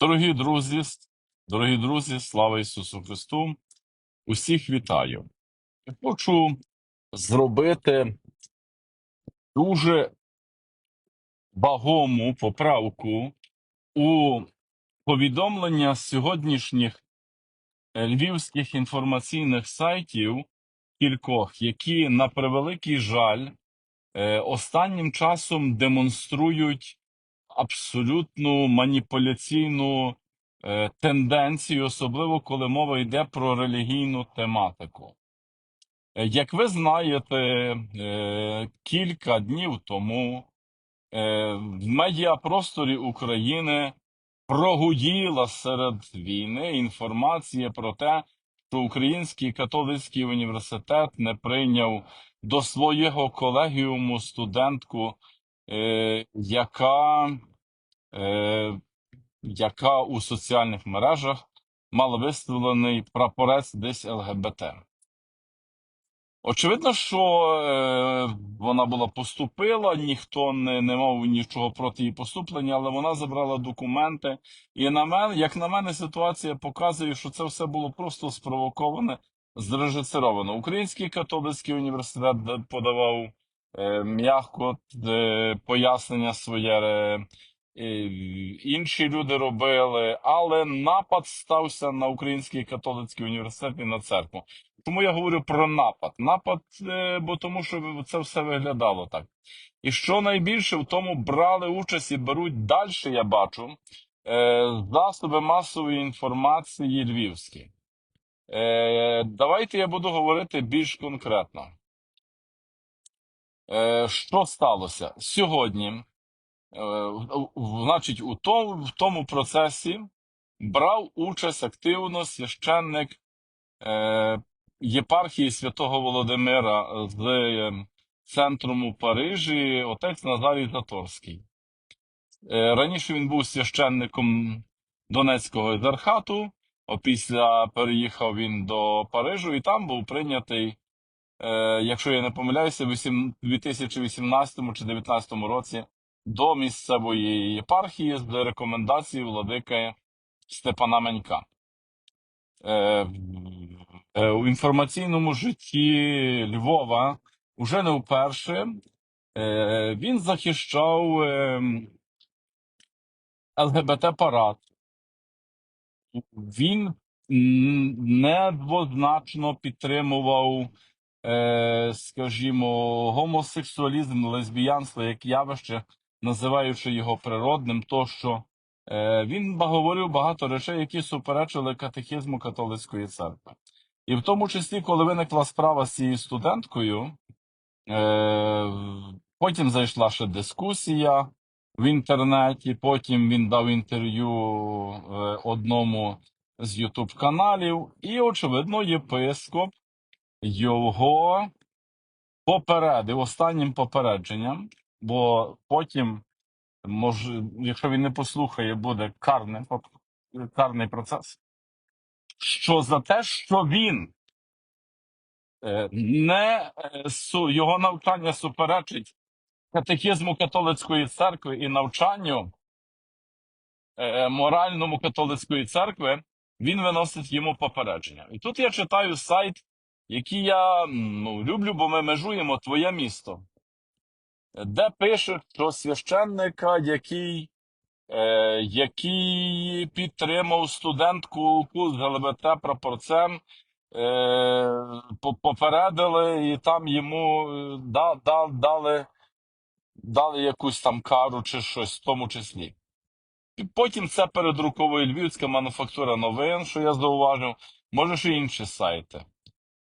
Дорогі друзі, дорогі друзі, слава Ісусу Христу! Усіх вітаю. Я Хочу зробити дуже вагому поправку у повідомлення сьогоднішніх е, львівських інформаційних сайтів кількох, які на превеликий жаль е, останнім часом демонструють абсолютну маніпуляційну е, тенденцію, особливо коли мова йде про релігійну тематику. Е, Як ви знаєте, е, кілька днів тому е, в медіапросторі України прогуділа серед війни інформація про те, що Український католицький університет не прийняв до свого колегіуму студентку, е, яка, е, яка у соціальних мережах мала виставлений прапорець десь ЛГБТ. Очевидно, що е, вона була поступила, ніхто не, не мав нічого проти її поступлення, але вона забрала документи. І на мене, як на мене, ситуація показує, що це все було просто спровоковане, зрежисеровано. Український католицький університет подавав е, м'яко е, пояснення своє. Е, інші люди робили, але напад стався на Український католицький університет і на церкву. Тому я говорю про напад. Напад, е, бо тому що це все виглядало так. І що найбільше в тому брали участь і беруть далі, я бачу, е, засоби масової інформації львівські. Давайте я буду говорити більш конкретно. Що сталося сьогодні? Е, Значить, у тому, в тому процесі брав участь активно священник е, єпархії святого Володимира з е, центром у Парижі, отець Назарій Заторський. Е, Раніше він був священником Донецького езархату, опісля переїхав він до Парижу і там був прийнятий, е, якщо я не помиляюся, в 2018 чи 2019 році до місцевої єпархії з рекомендації владики Степана Менька. Е, е, у інформаційному житті Львова уже не вперше е, він захищав е, ЛГБТ-парад. Він недвозначно підтримував, е, скажімо, гомосексуалізм, лесбіянство як явище, називаючи його природним, тощо е, він говорив багато речей, які суперечили катехізму католицької церкви. І в тому числі, коли виникла справа з цією студенткою, е, потім зайшла ще дискусія в інтернеті, потім він дав інтерв'ю е, одному з Ютуб каналів, і, очевидно, єпископ його попередив останнім попередженням, бо потім, може, якщо він не послухає, буде карне, карний процес. Що за те, що він е, не е, його навчання суперечить катехізму католицької церкви і навчанню е, моральному католицької церкви, він виносить йому попередження. І тут я читаю сайт, який я ну, люблю, бо ми межуємо твоє місто, де пише, що священника, який, е, який підтримав студентку з ЛГБТ прапорцем, е, попередили, і там йому е, да, да, дали, дали якусь там кару чи щось в тому числі. І потім це передруковує Львівська мануфактура новин, що я зауважив, може ще інші сайти.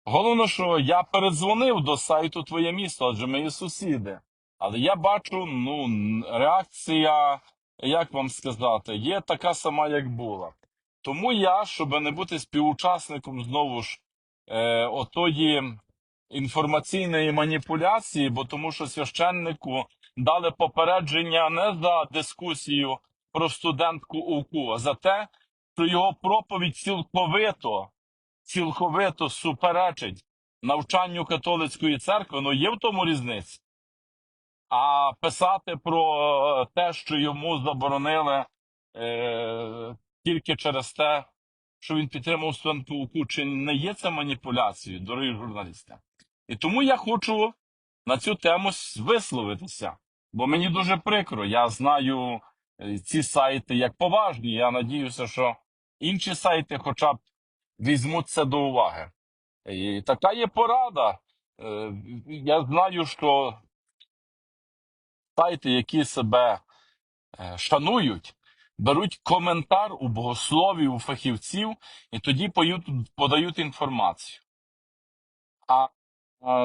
Головне, що я передзвонив до сайту Твоє місто, адже є сусіди. Але я бачу, ну, реакція, як вам сказати, є така сама, як була. Тому я, щоб не бути співучасником знову ж е, отої інформаційної маніпуляції, бо тому що священнику дали попередження не за дискусію про студентку УКУ, а за те, що його проповідь цілковито, цілковито суперечить навчанню католицької церкви. Ну є в тому різниця. А писати про е, те, що йому заборонили е, тільки через те, що він підтримав студент-пауку, чи не є це маніпуляцією, дорогі журналісти? І тому я хочу на цю тему висловитися, бо мені дуже прикро. Я знаю е, ці сайти як поважні. Я надіюся, що інші сайти, хоча б візьмуть це до уваги. І така є порада. Е, Я знаю, що сайти, які себе е, шанують, беруть коментар у богословів, у фахівців, і тоді подають інформацію. А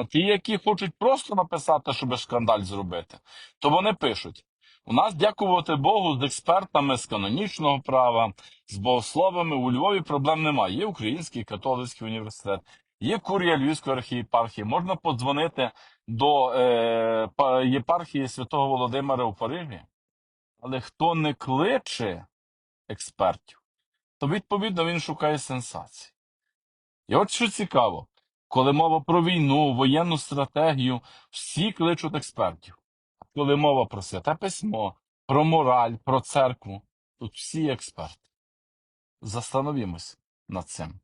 ті, які хочуть просто написати, щоб скандаль зробити, то вони пишуть: у нас, дякувати Богу, з експертами з канонічного права, з богословами у Львові проблем немає. Є Український католицький університет, є курія Львівської архієпархії. Можна подзвонити до е, єпархії святого Володимира у Парижі. Але хто не кличе експертів, то відповідно він шукає сенсації. І от що цікаво, коли мова про війну, воєнну стратегію, всі кличуть експертів. Коли мова про святе письмо, про мораль, про церкву, тут всі експерти. Застановімось над цим.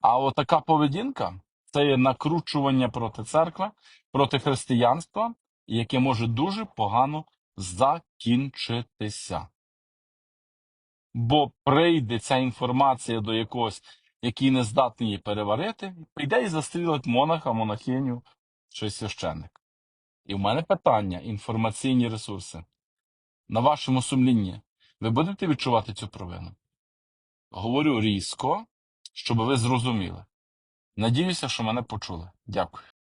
А отака поведінка це є накручування проти церкви, проти християнства, яке може дуже погано закінчитися. Бо прийде ця інформація до якогось, який не здатний її переварити, прийде і застрілить монаха, монахиню чи священник. І в мене питання: інформаційні ресурси. На вашому сумлінні ви будете відчувати цю провину? Говорю різко, щоб ви зрозуміли. Надіюся, що мене почули. Дякую.